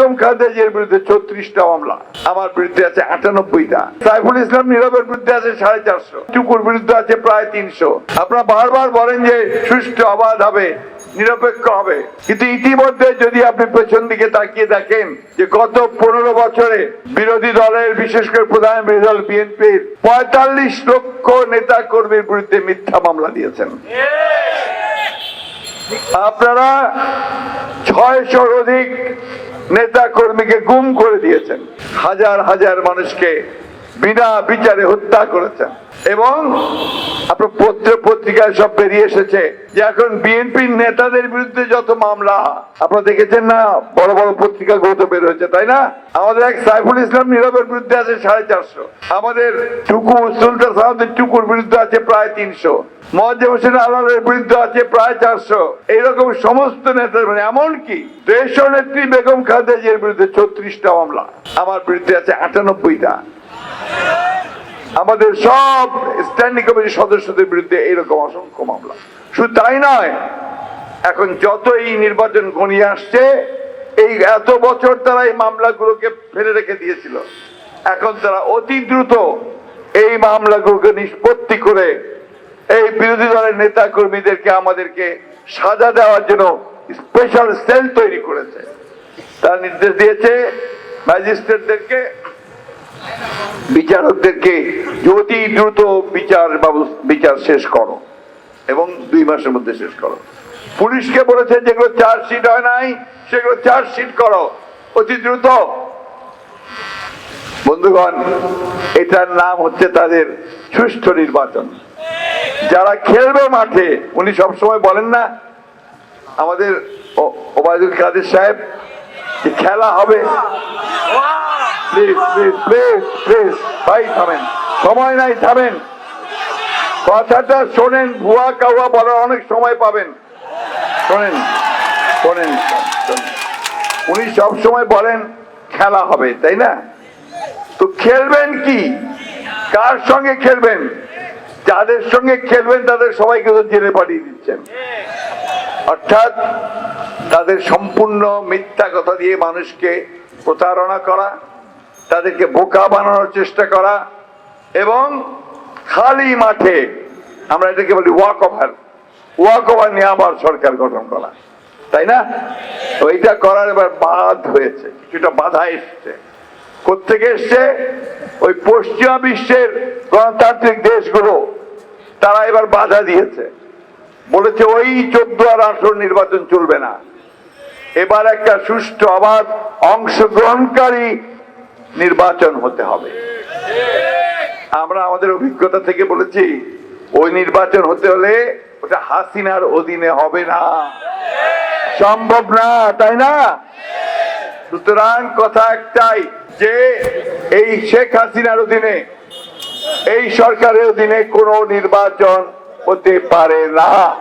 বেগম খালেদাজির বিরুদ্ধে ছত্রিশটা মামলা। আমার বিরুদ্ধে আছে আটানব্বইটা। সাইফুল ইসলাম নীরবের বিরুদ্ধে আছে সাড়ে চারশো। টুকুর বিরুদ্ধে আছে প্রায় তিনশো। আপনারা বারবার বলেন যে সুষ্ঠু অবাধ হবে, নিরপেক্ষ হবে। কিন্তু ইতিমধ্যে যদি আপনি পেছন দিকে তাকিয়ে দেখেন যে গত পনেরো বছরে বিরোধী দলের, বিশেষ করে প্রধান বিরোধী দল বিএনপির, পঁয়তাল্লিশ লক্ষ নেতা কর্মীর বিরুদ্ধে মিথ্যা মামলা দিয়েছেন। আপনারা ছয়শোর অধিক নেতা কর্মীকে গুম করে দিয়েছেন। হাজার হাজার মানুষকে বিনা বিচারে হত্যা করেছেন। এবং আপনার পত্র পত্রিকায় সব বেরিয়ে এসেছে। যে এখন বিএনপির নেতাদের বিরুদ্ধে যত মামলা, আপনারা দেখেছেন না, বড় বড় পত্রিকা গুলো বের হয়েছে, তাই না? আমাদের এক সাইফুল ইসলাম নীরবের বিরুদ্ধে আছে সাড়ে চারশো। আমাদের টুকু সুলতান সাহাদের টুকুর বিরুদ্ধে আছে প্রায় তিনশো। মহাজেব হোসেন আলালের বিরুদ্ধে আছে প্রায় চারশো। এইরকম সমস্ত নেতার মানে এমনকি দেশ নেত্রী বেগম খালেদাজির বিরুদ্ধে ছত্রিশটা মামলা। আমার বিরুদ্ধে আছে আটানব্বইটা। আমাদের সব স্ট্যান্ডিং কমিটির সদস্যদের বিরুদ্ধে এরকম অসংখ্য মামলা। শুধু তাই নয়, এখন যত এই নির্বাচন ঘনিয়ে আসছে, এই এত বছর তারা এই মামলাগুলোকে ফেলে রেখে দিয়েছিল। এখন তারা অতি দ্রুত এই মামলাগুলোকে নিষ্পত্তি করে এই বিরোধী দলের নেতা কর্মীদেরকে আমাদেরকে সাজা দেওয়ার জন্য স্পেশাল সেল তৈরি করেছে। তার নির্দেশ দিয়েছে ম্যাজিস্ট্রেটদেরকে বিচারকদেরকে অতি দ্রুত বিচার বিচার শেষ করো এবং দুই মাসের মধ্যে শেষ করো। পুলিশকে বলেছে যেগুলো চার্জশিট হয় নাই, সেগুলো চার্জশিট করো। অতি দ্রুত। বন্ধুগণ, এটার নাম হচ্ছে তাদের সুষ্ঠু নির্বাচন। যারা খেলবে মাঠে, উনি সবসময় বলেন না, আমাদের ওবায়দুল কাদের সাহেব খেলা হবে সময় নাই, থামেন। কথাটা শোনেন, ভুয়া বলার অনেক সময় পাবেন। শোনেন শোনেন। উনি সময় বলেন, খেলা হবে, তাই না? তো খেলবেন কি? কার সঙ্গে খেলবেন? যাদের সঙ্গে খেলবেন, তাদের সবাইকে তো জেলে পাঠিয়ে দিচ্ছেন। অর্থাৎ, তাদের সম্পূর্ণ মিথ্যা কথা দিয়ে মানুষকে প্রতারণা করা তাদেরকে বোকা বানানোর চেষ্টা করা এবং খালি মাঠে আমরা এটাকে বলি ওয়াক ওভার। ওয়াক ওভার নিয়ে আবার সরকার গঠন করা। তাই না? তো এইটা করার এবার বাদ হয়েছে। কিছুটা বাধা এসছে। কোথেকে এসছে? ওই পশ্চিমা বিশ্বের গণতান্ত্রিক দেশগুলো, তারা এবার বাধা দিয়েছে। বলেছে ওই চোদ্দ আর আঠারো নির্বাচন চলবে না। এবার একটা সুষ্ঠু অবাধ অংশগ্রহণকারী নির্বাচন হতে হবে। আমরা আমাদের অভিজ্ঞতা থেকে বলেছি, ওই নির্বাচন হতে হলে ওটা হাসিনার অধীনে হবে না। সম্ভব না, তাই না? সুতরাং কথা একটাই যে, এই শেখ হাসিনার অধীনে, এই সরকারের অধীনে কোনো নির্বাচন হতে পারে না।